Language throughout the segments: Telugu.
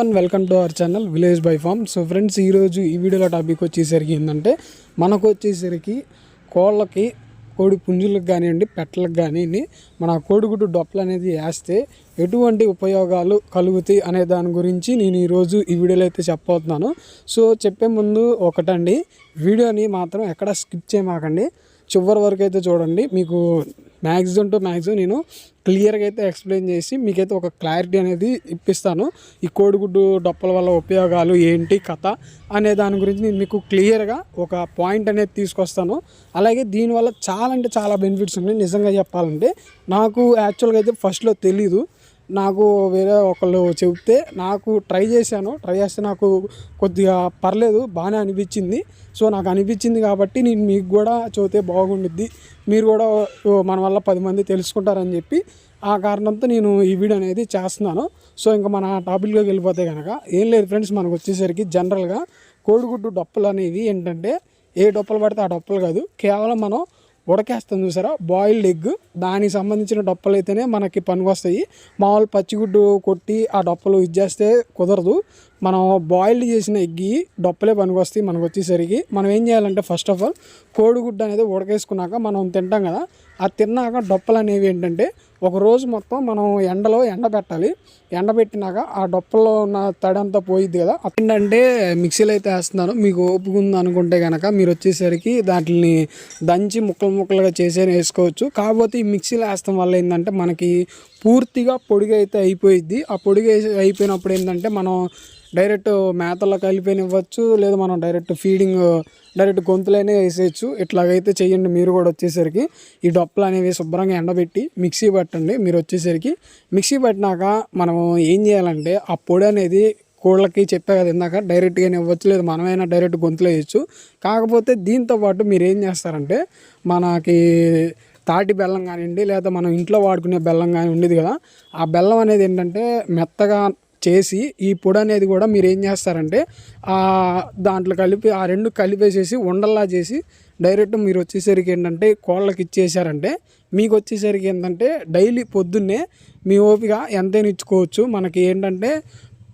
One welcome to our channel village by farm so friends ఈరోజు ఈ వీడియోలో టాపిక్ వచ్చేసరికి ఏంటంటే మనకు వచ్చేసరికి కోళ్ళకి కోడి పుంజులకు కానివ్వండి పెట్టలకు కానివ్వండి మన కోడిగుడ్డు డొప్పలు అనేది వేస్తే ఎటువంటి ఉపయోగాలు కలుగుతాయి అనే దాని గురించి నేను ఈరోజు ఈ వీడియోలో అయితే చెప్పబోతున్నాను. సో చెప్పే ముందు ఒకటండి వీడియోని మాత్రం ఎక్కడ స్కిప్ చేయమాకండి. చివరి వరకు అయితే చూడండి. మీకు మ్యాక్సిమం టు మ్యాక్సిమం నేను క్లియర్గా అయితే ఎక్స్ప్లెయిన్ చేసి మీకైతే ఒక క్లారిటీ అనేది ఇప్పిస్తాను. ఈ కోడిగుడ్డు డొప్పల వల్ల ఉపయోగాలు ఏంటి కథ అనే దాని గురించి నేను మీకు క్లియర్గా ఒక పాయింట్ అనేది తీసుకొస్తాను. అలాగే దీనివల్ల చాలా అంటే చాలా బెనిఫిట్స్ ఉన్నాయి. నిజంగా చెప్పాలంటే నాకు యాక్చువల్గా అయితే ఫస్ట్లో తెలీదు. నాకు వేరే ఒకళ్ళు చెబితే నాకు ట్రై చేశాను. ట్రై చేస్తే నాకు కొద్దిగా పర్లేదు బాగానే అనిపించింది. సో నాకు అనిపించింది కాబట్టి నేను మీకు కూడా చెబితే బాగుండిద్ది. మీరు కూడా మన వల్ల పది మంది తెలుసుకుంటారని చెప్పి ఆ కారణంతో నేను ఈ వీడియో అనేది చేస్తున్నాను. సో ఇంకా మన టాపిక్లోకి వెళ్ళిపోతే కనుక ఏం లేదు ఫ్రెండ్స్ మనకు వచ్చేసరికి జనరల్గా కోడిగుడ్డు డొప్పలు అనేవి ఏంటంటే ఏ డొప్పలు పడితే ఆ డొప్పలు కాదు కేవలం మనం ఉడకేస్తాం చూసారా? Boiled egg. దానికి సంబంధించిన డొప్పలు అయితేనే మనకి పనికొస్తాయి మామూలు పచ్చిగుడ్డు కొట్టి ఆ డొప్పలు ఇచ్చేస్తే కుదరదు. మనం బాయిల్డ్ చేసిన ఎగ్గి డొప్పలే పనికొస్తాయి మనకు వచ్చేసరికి. మనం ఏం చేయాలంటే ఫస్ట్ ఆఫ్ ఆల్ కోడిగుడ్డు అనేది ఉడకేసుకున్నాక మనం తింటాం కదా. ఆ తిన్నాక డొప్పలు అనేవి ఏంటంటే ఒక రోజు మొత్తం మనం ఎండలో ఎండబెట్టాలి ఎండబెట్టినాక ఆ డొప్పల్లో ఉన్న తడంతా పోయిద్ది కదా ఏంటంటే మిక్సీలో అయితే వేస్తున్నాను. మీకు ఓపిక ఉంది అనుకుంటే కనుక మీరు వచ్చేసరికి దాటిని దంచి ముక్కలు ముక్కలుగా చేసే వేసుకోవచ్చు. కాకపోతే ఈ మిక్సీలో వేస్తాం వల్ల ఏంటంటే మనకి పూర్తిగా పొడిగా అయితే అయిపోయిద్ది. ఆ పొడిగా వేసి- అయిపోయినప్పుడు ఏంటంటే మనం డైరెక్ట్ మేతల్లో కలిపినివ్వచ్చు లేదా మనం డైరెక్ట్ ఫీడింగ్ డైరెక్ట్ గొంతులైనా వేసేయచ్చు. ఇట్లాగైతే చేయండి మీరు కూడా వచ్చేసరికి. ఈ డొప్పలు అనేవి శుభ్రంగా ఎండబెట్టి మిక్సీ పట్టండి మీరు వచ్చేసరికి. మిక్సీ పట్టినాక మనం ఏం చేయాలంటే ఆ పొడి అనేది కోళ్ళకి చెప్పా కదా ఇందాక డైరెక్ట్గానే ఇవ్వచ్చు లేదా మనమైనా డైరెక్ట్ గొంతులో వేయచ్చు. కాకపోతే దీంతో పాటు మీరు ఏం చేస్తారంటే మనకి తాటి బెల్లం కానివ్వండి లేదా మనం ఇంట్లో వాడుకునే బెల్లం కానీ ఉండేది కదా. ఆ బెల్లం అనేది ఏంటంటే మెత్తగా చేసి ఈ పొడి అనేది కూడా మీరు ఏం చేస్తారంటే ఆ దాంట్లో కలిపి ఆ రెండు కలిపేసేసి ఉండల్లా చేసి డైరెక్ట్ మీరు వచ్చేసరికి ఏంటంటే కోళ్ళకి ఇచ్చేసారంటే మీకు వచ్చేసరికి ఏంటంటే డైలీ పొద్దున్నే మీ ఓపిక ఎంతైనా ఇచ్చుకోవచ్చు. మనకి ఏంటంటే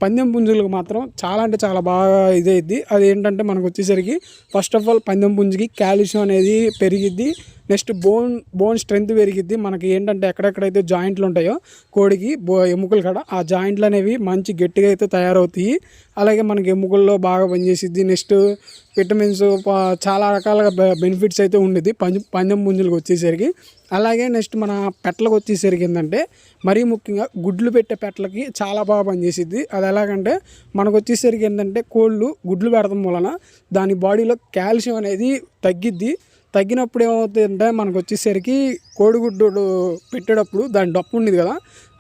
పందెం పుంజులకు మాత్రం చాలా అంటే చాలా బాగా ఇదైద్ది. అది ఏంటంటే మనకు వచ్చేసరికి ఫస్ట్ ఆఫ్ ఆల్ పందెం పుంజుకి కాల్షియం అనేది పెరిగిద్ది. నెక్స్ట్ బోన్ బోన్ స్ట్రెంత్ పెరిగిద్ది. మనకి ఏంటంటే ఎక్కడెక్కడైతే జాయింట్లు ఉంటాయో కోడికి బో ఎముకలు కాడ ఆ జాయింట్లు అనేవి మంచి గట్టిగా అయితే తయారవుతాయి. అలాగే మనకి ఎముకల్లో బాగా పనిచేసిద్ది. నెక్స్ట్ విటమిన్స్ చాలా రకాలుగా బెనిఫిట్స్ అయితే ఉండేది పంజ పందెం పుంజులకు వచ్చేసరికి. అలాగే నెక్స్ట్ మన పెట్టలకు వచ్చేసరికి ఏంటంటే మరీ ముఖ్యంగా గుడ్లు పెట్టే పెట్టలకి చాలా బాగా పనిచేసిద్ది. అది ఎలాగంటే మనకు వచ్చేసరికి ఏంటంటే కోళ్ళు గుడ్లు పెడతాం వలన దాని బాడీలో కాల్షియం అనేది తగ్గిద్ది. తగ్గినప్పుడు ఏమవుతుందంటే మనకు వచ్చేసరికి కోడిగుడ్డు పెట్టేటప్పుడు దాని డప్పు ఉండేది కదా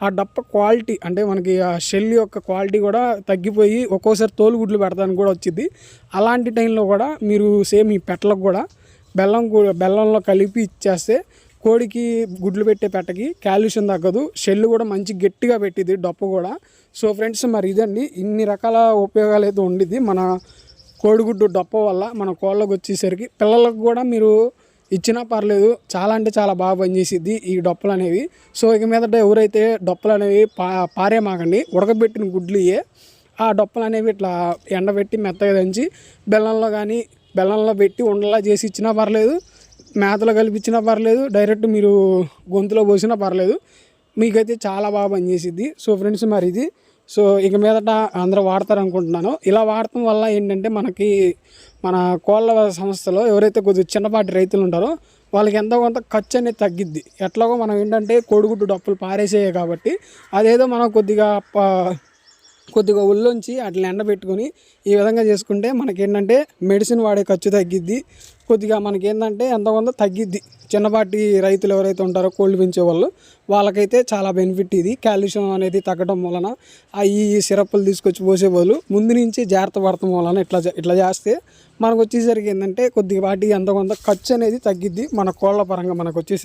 ఆ డప్ప క్వాలిటీ అంటే మనకి ఆ షెల్ యొక్క క్వాలిటీ కూడా తగ్గిపోయి ఒక్కోసారి తోలుగుడ్లు పెడతానికి కూడా వచ్చింది. అలాంటి టైంలో కూడా మీరు సేమ్ ఈ పెట్టలకు కూడా బెల్లం కూడా బెల్లంలో కలిపి ఇచ్చేస్తే కోడికి గుడ్లు పెట్టే పెట్టకి కాల్షియం తగ్గదు షెల్ కూడా మంచి గట్టిగా పెట్టింది డొప్ప కూడా. సో ఫ్రెండ్స్ మరి ఇదండి. ఇన్ని రకాల ఉపయోగాలు అయితే ఉండిద్ది. మన కోడిగుడ్డు డొప్ప వల్ల మన కోళ్ళకు వచ్చేసరికి పిల్లలకు కూడా మీరు ఇచ్చినా పర్లేదు. చాలా అంటే చాలా బాగా పనిచేసిద్ది ఈ డొప్పలు అనేవి. సో ఇక మీదట ఎవరైతే డొప్పలు అనేవి పా పారేమాకండి ఉడకబెట్టిన గుడ్లు ఇయే ఆ డొప్పలు అనేవి ఇట్లా ఎండబెట్టి మెత్తగా దంచి బెల్లంలో కానీ బెల్లంలో పెట్టి ఉండలా చేసి ఇచ్చినా పర్లేదు. మేతలో కలిపించినా పర్లేదు. డైరెక్ట్ మీరు గొంతులో పోసినా పర్లేదు. మీకైతే చాలా బాగా పనిచేసిద్ది. సో ఫ్రెండ్స్ మరి ఇది సో ఇక మీదట అందరూ వాడతారు అనుకుంటున్నాను ఇలా వాడటం వల్ల ఏంటంటే మనకి మన కోళ్ళ సంస్థలో ఎవరైతే కొద్దిగా చిన్నపాటి రైతులు ఉంటారో వాళ్ళకి ఎంతో కొంత ఖర్చు అనేది తగ్గిద్ది. ఎట్లాగో మనం ఏంటంటే కోడిగుడ్డు డప్పులు పారేసేయ కాబట్టి అదేదో మనం కొద్దిగా కొద్దిగా ఒళ్ళొంచి వాటిని ఎండబెట్టుకొని ఈ విధంగా చేసుకుంటే మనకేంటంటే మెడిసిన్ వాడే ఖర్చు తగ్గిద్ది. కొద్దిగా మనకేంటంటే ఎంత కొంత తగ్గిద్ది. చిన్నపాటి రైతులు ఎవరైతే ఉంటారో కోళ్ళు పెంచే వాళ్ళు వాళ్ళకైతే చాలా బెనిఫిట్ ఇది. కాల్షియం అనేది తగ్గడం వలన ఆ ఈ సిరప్లు తీసుకొచ్చి పోసే బదులు ముందు నుంచి జాగ్రత్త పడటం వలన ఇట్లా చే- ఇట్లా చేస్తే మనకు వచ్చేసరికి ఏంటంటే కొద్దిగా వాటి ఎంత కొంత ఖర్చు అనేది తగ్గిద్ది. మన కోళ్ళ పరంగా మనకు వచ్చేసి